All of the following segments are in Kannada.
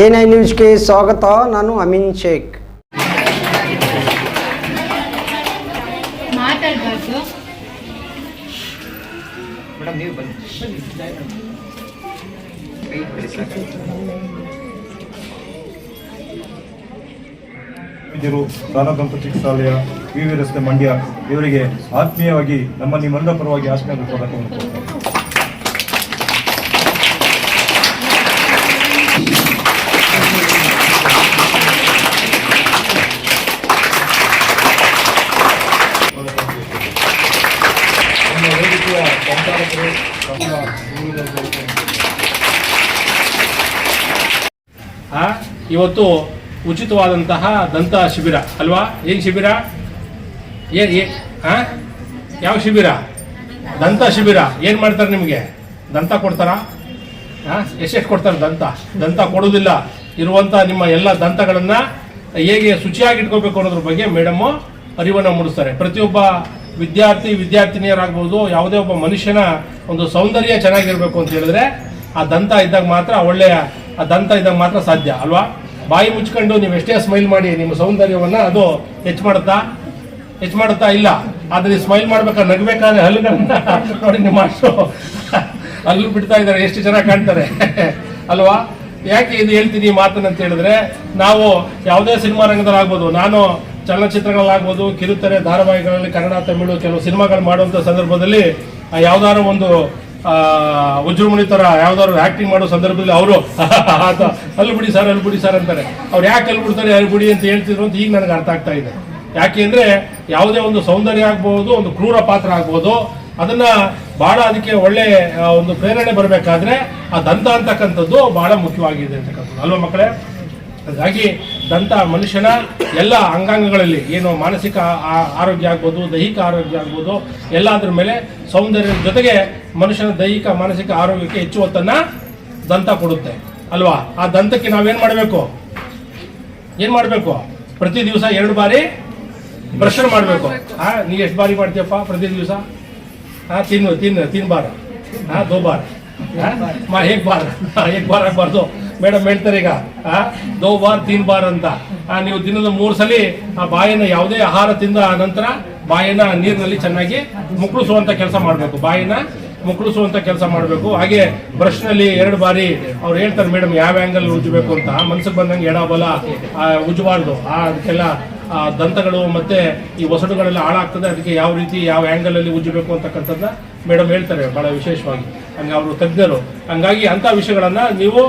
ಎನ್ ಐ ನ್ಯೂಸ್ಗೆ ಸ್ವಾಗತ ನಾನು ಅಮೀನ್ ಶೇಖ್. ಮಾತಾಡಬಾರ್ದು. ದಂಪತಿ ಚಿಕಿತ್ಸಾಲಯ ವಿವಿ ರಸ್ತೆ ಮಂಡ್ಯ. ಇವರಿಗೆ ಆತ್ಮೀಯವಾಗಿ ನಮ್ಮ ನಿಮ್ಮೆಲ್ಲರ ಪರವಾಗಿ ಆತ್ಮೀಯ ಸ್ವಾಗತವನ್ನು ಇವತ್ತು ಉಚಿತವಾದಂತಹ ದಂತ ಶಿಬಿರ, ಅಲ್ವಾ? ಏನು ಶಿಬಿರ? ಏನು, ಏ ಹಾಂ ಯಾವ ಶಿಬಿರ? ದಂತ ಶಿಬಿರ. ಏನು ಮಾಡ್ತಾರೆ ನಿಮಗೆ? ದಂತ ಕೊಡ್ತಾರಾ? ಎಷ್ಟೆಷ್ಟು ಕೊಡ್ತಾರೆ ದಂತ? ದಂತ ಕೊಡೋದಿಲ್ಲ ಇರುವಂಥ ನಿಮ್ಮ ಎಲ್ಲ ದಂತಗಳನ್ನು ಹೇಗೆ ಶುಚಿಯಾಗಿ ಇಟ್ಕೋಬೇಕು ಅನ್ನೋದ್ರ ಬಗ್ಗೆ ಮೇಡಮ್ಮು ಅರಿವನ್ನು ಮೂಡಿಸ್ತಾರೆ. ಪ್ರತಿಯೊಬ್ಬ ವಿದ್ಯಾರ್ಥಿ, ವಿದ್ಯಾರ್ಥಿನಿಯರಾಗ್ಬೋದು, ಯಾವುದೇ ಒಬ್ಬ ಮನುಷ್ಯನ ಒಂದು ಸೌಂದರ್ಯ ಚೆನ್ನಾಗಿರ್ಬೇಕು ಅಂತ ಹೇಳಿದ್ರೆ ಆ ದಂತ ಇದ್ದಾಗ ಮಾತ್ರ ಒಳ್ಳೆಯ, ಆ ದಂತ ಇದ್ದಾಗ ಮಾತ್ರ ಸಾಧ್ಯ, ಅಲ್ವಾ? ಬಾಯಿ ಮುಚ್ಕೊಂಡು ನೀವು ಎಷ್ಟೇ ಸ್ಮೈಲ್ ಮಾಡಿ, ನಿಮ್ಮ ಸೌಂದರ್ಯವನ್ನ ಅದು ಹೆಚ್ಚು ಮಾಡುತ್ತಾ? ಹೆಚ್ಚು ಮಾಡುತ್ತಾ? ಇಲ್ಲ. ಆದ್ರೆ ಸ್ಮೈಲ್ ಮಾಡ್ಬೇಕಾದ್ರೆ ನಗಬೇಕಾದ್ರೆ ಹಲ್ಲುಗಳನ್ನ ನೋಡಿ ನಿಮ್ಮ ಅಷ್ಟು ಹಲ್ಲು ಬಿಡ್ತಾ ಇದ್ದಾರೆ, ಎಷ್ಟು ಚೆನ್ನಾಗಿ ಕಾಣ್ತಾರೆ? ಅಲ್ವಾ? ಯಾಕೆ ಇದು ಹೇಳ್ತೀನಿ ಮಾತನ್ನ ಅಂತ ಹೇಳಿದ್ರೆ, ನಾವು ಯಾವುದೇ ಸಿನಿಮಾ ರಂಗದಲ್ಲಿ ಆಗ್ಬೋದು, ನಾನು ಚಲನಚಿತ್ರಗಳಲ್ಲಾಗ್ಬೋದು, ಕಿರುತೆರೆ, ಧಾರಾವಾಹಿಗಳಲ್ಲಿ ಕನ್ನಡ, ತಮಿಳು ಕೆಲವು ಸಿನಿಮಾಗಳು ಮಾಡುವಂಥ ಸಂದರ್ಭದಲ್ಲಿ ಯಾವ್ದಾರು ಒಂದು ಆ, ಥರ ಯಾವ್ದಾದ್ರು ಆಕ್ಟಿಂಗ್ ಮಾಡೋ ಸಂದರ್ಭದಲ್ಲಿ ಅವರು ಅಲ್ಲಿ ಬಿಡಿ ಸರ್ ಅಲ್ಲಿ ಬಿಡಿ ಸರ್ ಅಂತಾರೆ. ಅವ್ರು ಯಾಕೆ ಅಲ್ಲಿ ಬಿಡ್ತಾರೆ ಅಲ್ಲಿ ಬಿಡಿ ಅಂತ ಹೇಳ್ತಿದ್ರು ಅಂತ ಈಗ ನನಗೆ ಅರ್ಥ ಆಗ್ತಾ ಇದೆ. ಯಾಕೆ ಅಂದ್ರೆ ಯಾವುದೇ ಒಂದು ಸೌಂದರ್ಯ ಆಗ್ಬಹುದು ಒಂದು ಕ್ರೂರ ಪಾತ್ರ ಆಗ್ಬೋದು ಅದನ್ನ ಬಹಳ ಅದಕ್ಕೆ ಒಳ್ಳೆ ಒಂದು ಪ್ರೇರಣೆ ಬರಬೇಕಾದ್ರೆ ಆ ದಂತ ಅಂತಕ್ಕಂಥದ್ದು ಬಹಳ ಮುಖ್ಯವಾಗಿದೆ ಅಂತಕ್ಕಂಥದ್ದು. ಅಲ್ವಾ ಮಕ್ಕಳೇ? ಹಾಗಾಗಿ ದಂತ ಮನುಷ್ಯನ ಎಲ್ಲ ಅಂಗಾಂಗಗಳಲ್ಲಿ ಏನು ಮಾನಸಿಕ ಆರೋಗ್ಯ ಆಗ್ಬೋದು, ದೈಹಿಕ ಆರೋಗ್ಯ ಆಗ್ಬೋದು, ಎಲ್ಲಾದ್ರ ಮೇಲೆ ಸೌಂದರ್ಯದ ಜೊತೆಗೆ ಮನುಷ್ಯನ ದೈಹಿಕ ಮಾನಸಿಕ ಆರೋಗ್ಯಕ್ಕೆ ಹೆಚ್ಚು ಒತ್ತನ್ನ ದಂತ ಕೊಡುತ್ತೆ. ಅಲ್ವಾ? ಆ ದಂತಕ್ಕೆ ನಾವೇನು ಮಾಡಬೇಕು? ಏನು ಮಾಡಬೇಕು? ಪ್ರತಿ ದಿವಸ ಎರಡು ಬಾರಿ ಬ್ರಷ್ ಮಾಡಬೇಕು. ಹಾ ನೀ ಎಷ್ಟು ಬಾರಿ ಮಾಡ್ತೀಯಪ್ಪ? ಪ್ರತಿ ದಿವಸ? ಹಾ ತಿನ್ನು ತಿನ್ನು ತಿನ್ ಬಾರ ಹಾ ದೋಬಾರ. ಹಾ? ಹೇಗೆ ಬಾರ್ ಹೇಗ್ ಬಾರ್ ಆಗ್ಬಾರ್ದು? ಮೇಡಮ್ ಹೇಳ್ತಾರೆ ಈಗ ದೋ ಬಾರ್ ತೀನ್ ಬಾರ್ ಅಂತ. ನೀವು ದಿನದ ಮೂರು ಸಲ ಆ ಬಾಯಿನ ಯಾವುದೇ ಆಹಾರ ತಿಂದ ನಂತರ ಬಾಯಿನ ನೀರಿನಲ್ಲಿ ಚೆನ್ನಾಗಿ ಮುಕ್ಕಳಿಸುವಂತ ಕೆಲಸ ಮಾಡಬೇಕು. ಬಾಯಿನ ಮುಕ್ಕಳಿಸುವಂತ ಕೆಲಸ ಮಾಡಬೇಕು. ಹಾಗೆ ಬ್ರಷ್ನಲ್ಲಿ ಎರಡು ಬಾರಿ ಅವ್ರು ಹೇಳ್ತಾರೆ ಮೇಡಮ್ ಯಾವ ಆಂಗಲ್ ಉಜ್ಜಬೇಕು ಅಂತ? ಮನ್ಸಿಗೆ ಬಂದಂಗೆ ಎಡ ಬಲ ಆ, ಉಜ್ಜಬಾರ್ದು. ಆ ಅದಕ್ಕೆಲ್ಲ ದಂತಗಳು ಮತ್ತೆ ಈ ಒಸಡುಗಳೆಲ್ಲ ಹಾಳಾಗ್ತದೆ. ಅದಕ್ಕೆ ಯಾವ ರೀತಿ ಯಾವ ಆಂಗಲ್ ಅಲ್ಲಿ ಉಜ್ಜಬೇಕು ಅಂತಕ್ಕಂಥದ್ದನ್ನ ಮೇಡಮ್ ಹೇಳ್ತಾರೆ ಬಹಳ ವಿಶೇಷವಾಗಿ. ಹಂಗೆ ಅವರು ತಜ್ಞರು. ಹಂಗಾಗಿ ಅಂತ ವಿಷಯಗಳನ್ನ ನೀವು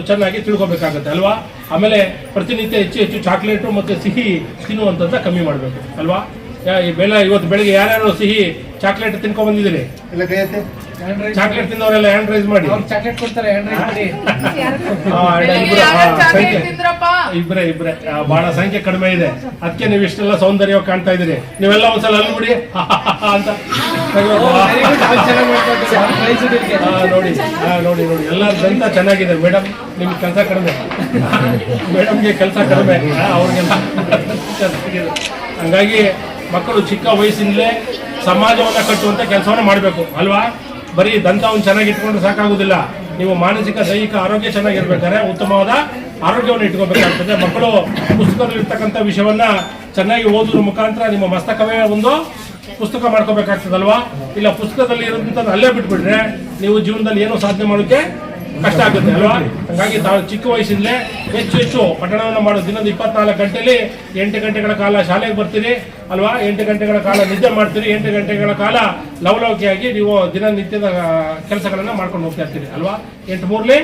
ಚೆನ್ನಾಗಿ ತಿಳ್ಕೊಬೇಕಾಗತ್ತೆ ಅಲ್ವಾ? ಆಮೇಲೆ ಪ್ರತಿನಿತ್ಯ ಹೆಚ್ಚು ಹೆಚ್ಚು ಚಾಕ್ಲೇಟು ಮತ್ತು ಸಿಹಿ ತಿನ್ನುವಂಥದ್ದನ್ನ ಕಮ್ಮಿ ಮಾಡಬೇಕು ಅಲ್ವಾ? ಯಾ- ಈ ಬೆಲ್ಲ ಇವತ್ತು ಬೆಳಿಗ್ಗೆ ಯಾರ್ಯಾರು ಸಿಹಿ ಚಾಕ್ಲೇಟ್ ತಿನ್ಕೊಂಡ್ ಬಂದಿದ್ದೀರಿ? ಚಾಕ್ಲೇಟ್ ತಿನ್ನೋರೆಲ್ಲ ಹ್ಯಾಂಡ್ ರೈಸ್ ಮಾಡಿ. ಚಾಕ್ಲೇಟ್ ಕೊಡ್ತಾರೆ ಹ್ಯಾಂಡ್ ರೈಸ್ ಮಾಡಿ. ಇಬ್ರು, ಇಬ್ರೆ ಬಹಳ ಸಂಖ್ಯೆ ಕಡಿಮೆ ಇದೆ. ಅದಕ್ಕೆ ನೀವು ಇಷ್ಟೆಲ್ಲ ಸೌಂದರ್ಯ ಕಾಣ್ತಾ ಇದ್ದೀರಿ. ನೀವೆಲ್ಲ ಒಂದ್ಸಲ ಅಲ್ಲಿ ಬಿಡಿ. ಅಂತ. ನೋಡಿ ನೋಡಿ ನೋಡಿ ಎಲ್ಲ ದಂತ ಚೆನ್ನಾಗಿದೆ. ಮೇಡಮ್ ನಿಮ್ಗೆ ಕೆಲಸ ಕಡಿಮೆ. ಮೇಡಮ್ಗೆ ಕೆಲಸ ಕಡಿಮೆ. ಅವ್ರಿಗೆಲ್ಲ. ಹಂಗಾಗಿ ಮಕ್ಕಳು ಚಿಕ್ಕ ವಯಸ್ಸಿನಲ್ಲೇ ಸಮಾಜವನ್ನು ಕಟ್ಟುವಂತ ಕೆಲಸವನ್ನು ಮಾಡಬೇಕು, ಅಲ್ವಾ? ಬರೀ ದಂತವನ್ನು ಚೆನ್ನಾಗಿ ಇಟ್ಕೊಂಡ್ರೆ ಸಾಕಾಗೋದಿಲ್ಲ. ನೀವು ಮಾನಸಿಕ, ದೈಹಿಕ ಆರೋಗ್ಯ ಚೆನ್ನಾಗಿರ್ಬೇಕಾದ್ರೆ ಉತ್ತಮವಾದ ಆರೋಗ್ಯವನ್ನು ಇಟ್ಕೋಬೇಕಾಗ್ತದೆ. ಮಕ್ಕಳು ಪುಸ್ತಕದಲ್ಲಿರ್ತಕ್ಕಂಥ ವಿಷಯವನ್ನು ಚೆನ್ನಾಗಿ ಓದುವ ಮುಖಾಂತರ ನಿಮ್ಮ ಮಸ್ತಕವೇ ಒಂದು ಪುಸ್ತಕ ಮಾಡ್ಕೋಬೇಕಾಗ್ತದಲ್ವಾ? ಇಲ್ಲ ಪುಸ್ತಕದಲ್ಲಿ ಇರೋದಂತ ಅಲ್ಲೇ ಬಿಟ್ಬಿಟ್ರೆ ನೀವು ಜೀವನದಲ್ಲಿ ಏನೋ ಸಾಧನೆ ಮಾಡೋಕೆ ಕಷ್ಟ ಆಗುತ್ತೆ ಅಲ್ವಾ? ಹಾಗಾಗಿ ತಾವು ಚಿಕ್ಕ ವಯಸ್ಸಿಂದಲೇ ಹೆಚ್ಚು ಹೆಚ್ಚು ಪಠಣವನ್ನು ಮಾಡೋದು ದಿನದ ಇಪ್ಪತ್ನಾಲ್ಕು ಗಂಟೆಯಲ್ಲಿ ಎಂಟು ಗಂಟೆಗಳ ಕಾಲ ಶಾಲೆಗೆ ಬರ್ತೀರಿ, ಅಲ್ವಾ? ಎಂಟು ಗಂಟೆಗಳ ಕಾಲ ನಿದ್ದೆ ಮಾಡ್ತೀರಿ, ಎಂಟು ಗಂಟೆಗಳ ಕಾಲ ಲವಲವಿಕೆಯಾಗಿ ನೀವು ದಿನನಿತ್ಯದ ಕೆಲಸಗಳನ್ನು ಮಾಡ್ಕೊಂಡು ಹೋಗ್ತಾ ಇರ್ತೀರಿ, ಅಲ್ವಾ? ಎಂಟು ಮೂರಲಿ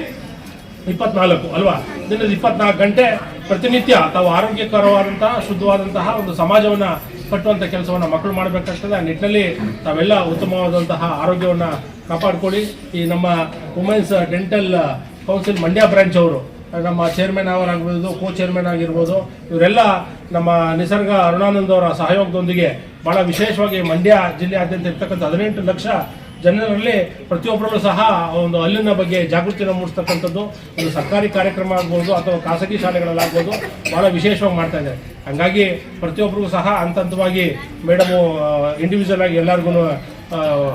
ಇಪ್ಪತ್ನಾಲ್ಕು, ಅಲ್ವಾ? ದಿನದ ಇಪ್ಪತ್ನಾಲ್ಕು ಗಂಟೆ ಪ್ರತಿನಿತ್ಯ ತಾವು ಆರೋಗ್ಯಕರವಾದಂತಹ ಶುದ್ಧವಾದಂತಹ ಒಂದು ಸಮಾಜವನ್ನ ಕಟ್ಟುವಂತ ಕೆಲಸವನ್ನ ಮಕ್ಕಳು ಮಾಡಬೇಕಾಗ್ತದೆ. ಆ ನಿಟ್ಟಿನಲ್ಲಿ ತಾವೆಲ್ಲ ಉತ್ತಮವಾದಂತಹ ಆರೋಗ್ಯವನ್ನ ಕಾಪಾಡ್ಕೊಳ್ಳಿ. ಈ ನಮ್ಮ women's dental council Mandya branch ಅವರು, ನಮ್ಮ ಚೇರ್ಮನ್ ಅವರಾಗಿರ್ಬೋದು ಕೋ ಚೇರ್ಮನ್ ಆಗಿರ್ಬೋದು, ಇವರೆಲ್ಲ ನಮ್ಮ ನಿಸರ್ಗ ಅರುಣಾನಂದ್ ಅವರ ಸಹಯೋಗದೊಂದಿಗೆ ಬಹಳ ವಿಶೇಷವಾಗಿ ಮಂಡ್ಯ ಜಿಲ್ಲೆಯಾದ್ಯಂತ ಇರ್ತಕ್ಕಂಥ ಹದಿನೆಂಟು ಲಕ್ಷ ಜನರಲ್ಲಿ ಪ್ರತಿಯೊಬ್ಬರಲ್ಲೂ ಸಹ ಒಂದು ಹಲ್ಲಿನ ಬಗ್ಗೆ ಜಾಗೃತಿಯನ್ನು ಮೂಡಿಸ್ತಕ್ಕಂಥದ್ದು, ಒಂದು ಸರ್ಕಾರಿ ಕಾರ್ಯಕ್ರಮ ಆಗ್ಬೋದು ಅಥವಾ ಖಾಸಗಿ ಶಾಲೆಗಳಲ್ಲಾಗ್ಬೋದು, ಬಹಳ ವಿಶೇಷವಾಗಿ ಮಾಡ್ತಾ ಇದ್ದಾರೆ ಹಂಗಾಗಿ ಪ್ರತಿಯೊಬ್ಬರಿಗೂ ಸಹ ಹಂತ ಹಂತವಾಗಿ ಮೇಡಮು ಇಂಡಿವಿಜುವಲ್ ಆಗಿ ಎಲ್ಲರಿಗೂ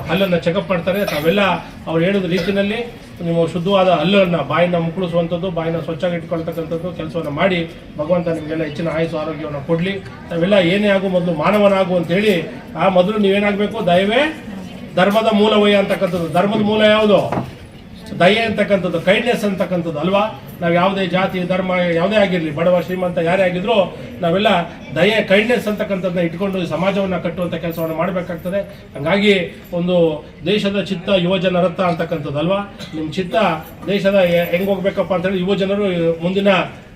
ಹಲ್ಲನ್ನು ಚೆಕಪ್ ಮಾಡ್ತಾರೆ. ತಾವೆಲ್ಲ ಅವ್ರು ಹೇಳಿದ ರೀತಿಯಲ್ಲಿ ನೀವು ಶುದ್ಧವಾದ ಹಲ್ಲನ್ನು ಬಾಯಿನ ಮುಕ್ಕಳಿಸುವಂಥದ್ದು, ಬಾಯಿನ ಸ್ವಚ್ಛಾಗಿ ಇಟ್ಕೊಳ್ತಕ್ಕಂಥದ್ದು ಕೆಲಸವನ್ನು ಮಾಡಿ ಭಗವಂತ ನಿಮಗೆಲ್ಲ ಹೆಚ್ಚಿನ ಆಯುಸ್ಸು, ಆರೋಗ್ಯವನ್ನು ಕೊಡಲಿ. ತಾವೆಲ್ಲ ಏನೇ ಆಗು ಮೊದಲು ಮಾನವನಾಗು ಅಂತೇಳಿ ಆ ಮೊದಲು ನೀವೇನಾಗಬೇಕು? ದಯವೇ ಧರ್ಮದ ಮೂಲವಯ್ಯ ಅಂತಕ್ಕಂಥದ್ದು. ಧರ್ಮದ ಮೂಲ ಯಾವುದು? ದಯೆ ಅಂತಕ್ಕಂಥದ್ದು ಕೈಂಡ್ನೆಸ್ ಅಂತಕ್ಕಂಥದ್ದು ಅಲ್ವಾ? ನಾವು ಯಾವುದೇ ಜಾತಿ, ಧರ್ಮ, ಯಾವುದೇ ಆಗಿರಲಿ, ಬಡವ, ಶ್ರೀಮಂತ, ಯಾರೇ ಆಗಿದ್ರು ನಾವೆಲ್ಲ ದಯೆ ಕೈಂಡ್ನೆಸ್ ಅಂತಕ್ಕಂಥದ್ದನ್ನ ಇಟ್ಕೊಂಡು ಸಮಾಜವನ್ನು ಕಟ್ಟುವಂಥ ಕೆಲಸವನ್ನು ಮಾಡಬೇಕಾಗ್ತದೆ. ಹಾಗಾಗಿ ಒಂದು ದೇಶದ ಚಿತ್ತ ಯುವ ಜನರತ್ತ ಅಂತಕ್ಕಂಥದ್ದು ಅಲ್ವಾ? ನಿಮ್ಮ ಚಿತ್ತ ದೇಶದ ಹೆಂಗೆ ಹೆಂಗ್ ಹೋಗ್ಬೇಕಪ್ಪ ಅಂತೇಳಿ ಯುವಜನರು ಮುಂದಿನ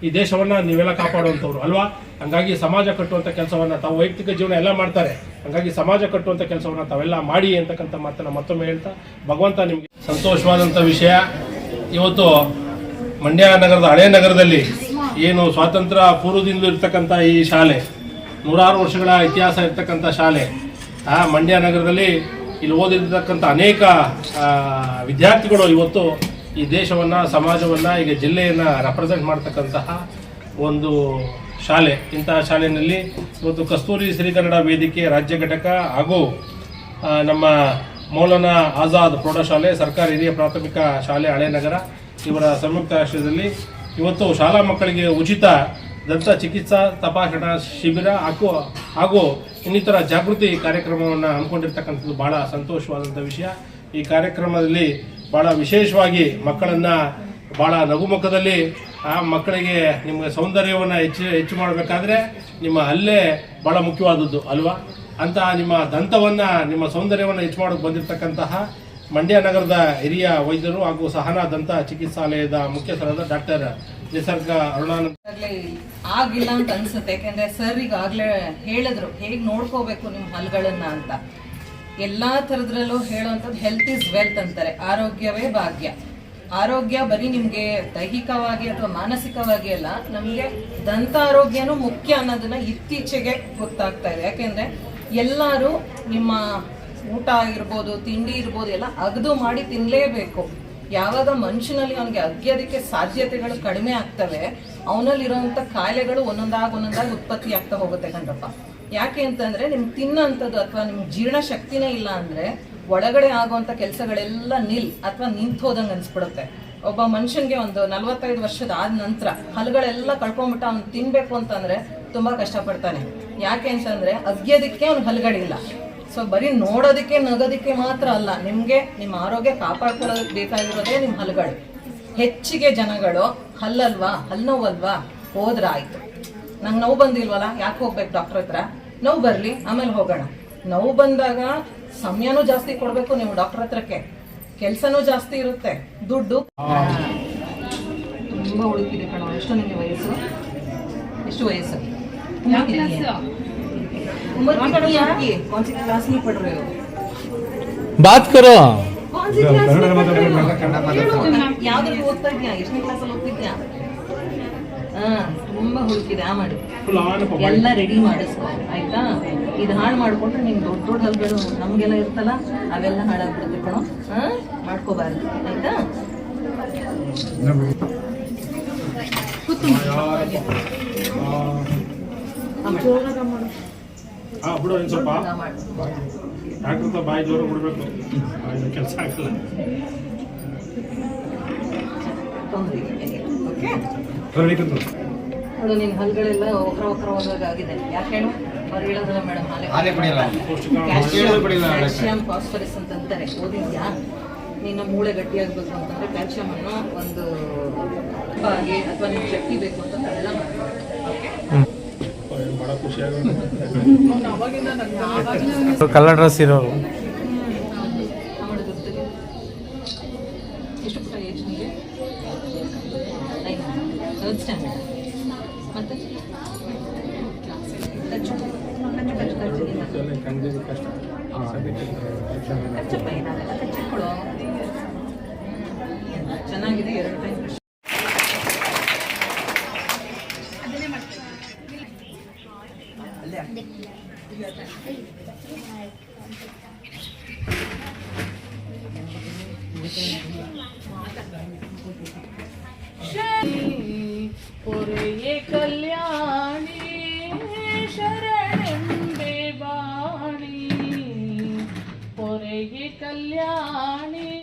ಈ ದೇಶವನ್ನ ನೀವೆಲ್ಲ ಕಾಪಾಡುವಂಥವ್ರು, ಅಲ್ವಾ? ಹಂಗಾಗಿ ಸಮಾಜ ಕಟ್ಟುವಂಥ ಕೆಲಸವನ್ನ ತಾವು ವೈಯಕ್ತಿಕ ಜೀವನ ಎಲ್ಲ ಮಾಡ್ತಾರೆ. ಹಂಗಾಗಿ ಸಮಾಜ ಕಟ್ಟುವಂಥ ಕೆಲಸವನ್ನ ತಾವೆಲ್ಲ ಮಾಡಿ ಅಂತಕ್ಕಂಥ ಮಾತನ್ನ ಮತ್ತೊಮ್ಮೆ ಹೇಳ್ತಾ, ಭಗವಂತ ನಿಮಗೆ ಸಂತೋಷವಾದಂಥ ವಿಷಯ. ಇವತ್ತು ಮಂಡ್ಯ ನಗರದ ಹಳೆ ನಗರದಲ್ಲಿ ಏನು ಸ್ವಾತಂತ್ರ್ಯ ಪೂರ್ವದಿಂದಲೂ ಇರ್ತಕ್ಕಂಥ ಈ ಶಾಲೆ, ನೂರಾರು ವರ್ಷಗಳ ಇತಿಹಾಸ ಇರ್ತಕ್ಕಂಥ ಶಾಲೆ, ಆ ಮಂಡ್ಯ ನಗರದಲ್ಲಿ ಇಲ್ಲಿ ಓದಿರ್ತಕ್ಕಂಥ ಅನೇಕ ವಿದ್ಯಾರ್ಥಿಗಳು ಇವತ್ತು ಈ ದೇಶವನ್ನು, ಸಮಾಜವನ್ನು, ಈಗ ಜಿಲ್ಲೆಯನ್ನು ರೆಪ್ರೆಸೆಂಟ್ ಮಾಡ್ತಕ್ಕಂತಹ ಒಂದು ಶಾಲೆ. ಇಂತಹ ಶಾಲೆಯಲ್ಲಿ ಇವತ್ತು ಕಸ್ತೂರಿ ಶ್ರೀಕನ್ನಡ ವೇದಿಕೆ ರಾಜ್ಯ ಘಟಕ ಹಾಗೂ ನಮ್ಮ ಮೌಲಾನಾ ಆಜಾದ್ ಪ್ರೌಢಶಾಲೆ, ಸರ್ಕಾರಿ ಹಿರಿಯ ಪ್ರಾಥಮಿಕ ಶಾಲೆ ಹಳೇನಗರ, ಇವರ ಸಂಯುಕ್ತ ಆಶ್ರಯದಲ್ಲಿ ಇವತ್ತು ಶಾಲಾ ಮಕ್ಕಳಿಗೆ ಉಚಿತ ದಂತ ಚಿಕಿತ್ಸಾ ತಪಾಸಣಾ ಶಿಬಿರ ಹಾಗೂ ಹಾಗೂ ಇನ್ನಿತರ ಜಾಗೃತಿ ಕಾರ್ಯಕ್ರಮವನ್ನು ಹಮ್ಮಿಕೊಂಡಿರ್ತಕ್ಕಂಥದ್ದು ಬಹಳ ಸಂತೋಷವಾದಂಥ ವಿಷಯ. ಈ ಕಾರ್ಯಕ್ರಮದಲ್ಲಿ ಬಹಳ ವಿಶೇಷವಾಗಿ ಮಕ್ಕಳನ್ನ ಬಹಳ ನಗುಮುಖದಲ್ಲಿ ಆ ಮಕ್ಕಳಿಗೆ ನಿಮಗೆ ಸೌಂದರ್ಯವನ್ನು ಹೆಚ್ಚು ಹೆಚ್ಚು ಮಾಡಬೇಕಾದ್ರೆ ನಿಮ್ಮ ಹಲ್ಲೆ ಬಹಳ ಮುಖ್ಯವಾದದ್ದು, ಅಲ್ವಾ? ಅಂತ ನಿಮ್ಮ ದಂತವನ್ನ, ನಿಮ್ಮ ಸೌಂದರ್ಯವನ್ನು ಹೆಚ್ಚು ಮಾಡೋಕೆ ಬಂದಿರತಕ್ಕಂತಹ ಮಂಡ್ಯ ನಗರದ ಹಿರಿಯ ವೈದ್ಯರು ಹಾಗೂ ಸಹನಾ ದಂತ ಚಿಕಿತ್ಸಾಲಯದ ಮುಖ್ಯಸ್ಥರಾದ ಡಾಕ್ಟರ್ ನಿಸರ್ಗ ಅರುಣಾನಂದ. ಆಗ್ಲೇ ಆಗಿಲ್ಲ ಅಂತ ಅನ್ಸುತ್ತೆ, ಯಾಕೆಂದ್ರೆ ಸರ್ ಈಗಾಗ್ಲೇ ಹೇಳಿದ್ರು, ಹೇಗ್ ನೋಡ್ಕೋಬೇಕು ನಿಮ್ ಹಲ್ಗಳನ್ನ ಅಂತ. ಎಲ್ಲಾ ತರದ್ರಲ್ಲೂ ಹೇಳುವಂಥದ್ದು ಹೆಲ್ತ್ ಇಸ್ ವೆಲ್ತ್ ಅಂತಾರೆ. ಆರೋಗ್ಯವೇ ಭಾಗ್ಯ. ಆರೋಗ್ಯ ಬರೀ ನಿಮ್ಗೆ ದೈಹಿಕವಾಗಿ ಅಥವಾ ಮಾನಸಿಕವಾಗಿ ಅಲ್ಲ, ನಮ್ಗೆ ದಂತ ಆರೋಗ್ಯನೂ ಮುಖ್ಯ ಅನ್ನೋದನ್ನ ಇತ್ತೀಚೆಗೆ ಗೊತ್ತಾಗ್ತಾ ಇದೆ. ಯಾಕೆಂದ್ರೆ ಎಲ್ಲರೂ ನಿಮ್ಮ ಊಟ ಇರ್ಬೋದು ತಿಂಡಿ ಇರ್ಬೋದು, ಎಲ್ಲ ಅಗದು ಮಾಡಿ ತಿನ್ಲೇಬೇಕು. ಯಾವಾಗ ಮನುಷ್ಯನಲ್ಲಿ ಅವನಿಗೆ ಅಗ್ಯೋದಕ್ಕೆ ಸಾಧ್ಯತೆಗಳು ಕಡಿಮೆ ಆಗ್ತವೆ ಅವನಲ್ಲಿರುವಂತ ಕಾಯಿಲೆಗಳು ಒಂದೊಂದಾಗಿ ಒಂದೊಂದಾಗಿ ಉತ್ಪತ್ತಿ ಆಗ್ತಾ ಹೋಗುತ್ತೆ ಕಣ್ರಪ್ಪ. ಯಾಕೆ ಅಂತಂದ್ರೆ ನಿಮ್ಗೆ ತಿನ್ನಂಥದ್ದು ಅಥವಾ ನಿಮ್ಗೆ ಜೀರ್ಣ ಶಕ್ತಿನೇ ಇಲ್ಲ ಅಂದ್ರೆ ಒಳಗಡೆ ಆಗುವಂತ ಕೆಲಸಗಳೆಲ್ಲ ನಿಲ್ ಅಥವಾ ನಿಂತು ಹೋದಂಗೆ ಅನ್ಸ್ಬಿಡುತ್ತೆ. ಒಬ್ಬ ಮನುಷ್ಯನ್ಗೆ ಒಂದು ನಲವತ್ತೈದು ವರ್ಷದ ಆದ ನಂತರ ಹಲ್ಗಳೆಲ್ಲ ಕಳ್ಕೊಂಡ್ಬಿಟ್ಟು ಅವ್ನು ತಿನ್ಬೇಕು ಅಂತಂದ್ರೆ ತುಂಬಾ ಕಷ್ಟಪಡ್ತಾನೆ. ಯಾಕೆ ಅಂತಂದ್ರೆ ಅಗ್ಯೋದಕ್ಕೆ ಅವ್ನು ಹಲ್ಗಳಿಲ್ಲ ಸೊ ಬರೀ ನೋಡೋದಕ್ಕೆ ನಗೋದಕ್ಕೆ ಮಾತ್ರ ಅಲ್ಲ, ನಿಮ್ಗೆ ನಿಮ್ಮ ಆರೋಗ್ಯ ಕಾಪಾಡ್ಕೊಳ್ಳೋದಕ್ಕೆ ಬೇಕಾಗಿರೋದೇ ನಿಮ್ಮ ಹಲ್ಗಳು. ಹೆಚ್ಚಿಗೆ ಜನಗಳು ಹಲ್ಲಲ್ವಾ ಹಲ್ಲೋವಲ್ವಾ ಹೋದ್ರ ಆಯ್ತು. ನಂಗೆ ನೋವು ಬಂದಿಲ್ವಲ್ಲ? ಯಾಕೆ ಹೋಗ್ಬೇಕು ಡಾಕ್ಟರ್ ಹತ್ರ? ನೋವು ಬರ್ಲಿ ಆಮೇಲೆ ಹೋಗೋಣ ನೋವು ಬಂದಾಗ ಸಮಯನೂ ಜಾಸ್ತಿ ಕೊಡ್ಬೇಕು ನೀವು ಡಾಕ್ಟರ್ ಹತ್ರಕ್ಕೆ ಕೆಲ್ಸನೂ ಜಾಸ್ತಿ ಇರುತ್ತೆ ದುಡ್ಡು ತುಂಬಾ ಉಳುಕಿದೆ ಕಣೋ ಎಷ್ಟು ನಿಮಗೆ ವಯಸ್ಸು ಎಷ್ಟು ವಯಸ್ಸು उम्र कितनी है आपकी कौन सी क्लास में पढ़ रहे हो बात करो कौन सी क्लास में पढ़ रहे हो ಯಾವ್ದ್ರಲ್ಲಿ ಓದ್ತಾ ಇದ್ಯಾ ಎಷ್ಟನೇ ಕ್ಲಾಸಲ್ಲಿ ಓದ್ತಿದ್ಯಾ ಹಾ ತುಂಬಾ ಹುಡುಕಿದೆ ಆ ಮಾಡಿ. ಎಲ್ಲ ರೆಡಿ ಮಾಡಿಸ್ಕೊ ಆಯ್ತಾ? ಇದು ಹಾಳು ಮಾಡ್ಕೊಂಡ್ರೆ ನಿಮ್ಗೆ ದೊಡ್ಡ ದೊಡ್ಡ ಹಲ್ಗಳು ನಮಗೆಲ್ಲ ಇರ್ತಲ್ಲ ಅವೆಲ್ಲ ಹಾಳಾಗ್ಬಿಡುತ್ತೆ ಕಣೋ. ಹಾ ಮಾಡ್ಕೋಬಾರ್ದು ಆಯ್ತಾ? ಬಿಡು ಸ್ವಲ್ಪ. ಡಾಕ್ಟರ್ ಹತ್ರ ಬಾಯಿ ಜೋರ ಬಿಡಬೇಕು. ಕೆಲಸ ಆಗಲ್ಲ. ತೊಂದ್ರೆ ಇಲ್ಲ. ಓಕೆ? ನೋಡು ನಿನ್ನ ಹಲ್ಗಳೆಲ್ಲ ಒಕ್ರ ಒಕ್ರ ಹೋದಾಗ ಆಗಿದೆ. ಯಾಕೆ ಹೇಳು ಅವ್ರು ಹೇಳೋದಲ್ಲ ಮೇಡಮ್ ಹಾಲೇ ಕುಡಿಯಲ್ಲ. ಕ್ಯಾಲ್ಸಿಯಂ ಫಾಸ್ಫರಸ್ ಅಂತ ಅಂತಾರೆ ಓದಿದ್ಯಾ? ನಿನ್ನ ಮೂಳೆ ಗಟ್ಟಿಯಾಗಬೇಕು ಅಂತಂದ್ರೆ ಕ್ಯಾಲ್ಸಿಯಂ ಅನ್ನು ಒಂದು ಆಗಿ ಅಥವಾ ನಿಮ್ಗೆ ಶಕ್ತಿ ಬೇಕು ಅಂತ ಅದೆಲ್ಲ ಮಾಡ್ತಾರೆ ಕಲರ್ ಡ್ರೆಸ್ ಇರೋರು ಆಮೇಲೆ ಗೊತ್ತಿದೆ ಎಷ್ಟು ಪುಟ್ಟ ಏಜ್ ನಿಮಗೆ ಥರ್ಡ್ ಸ್ಟ್ಯಾಂಡರ್ಡ್ ಮತ್ತೆ ಚೆನ್ನಾಗಿದೆ ಎರಡು ಟೈಮ್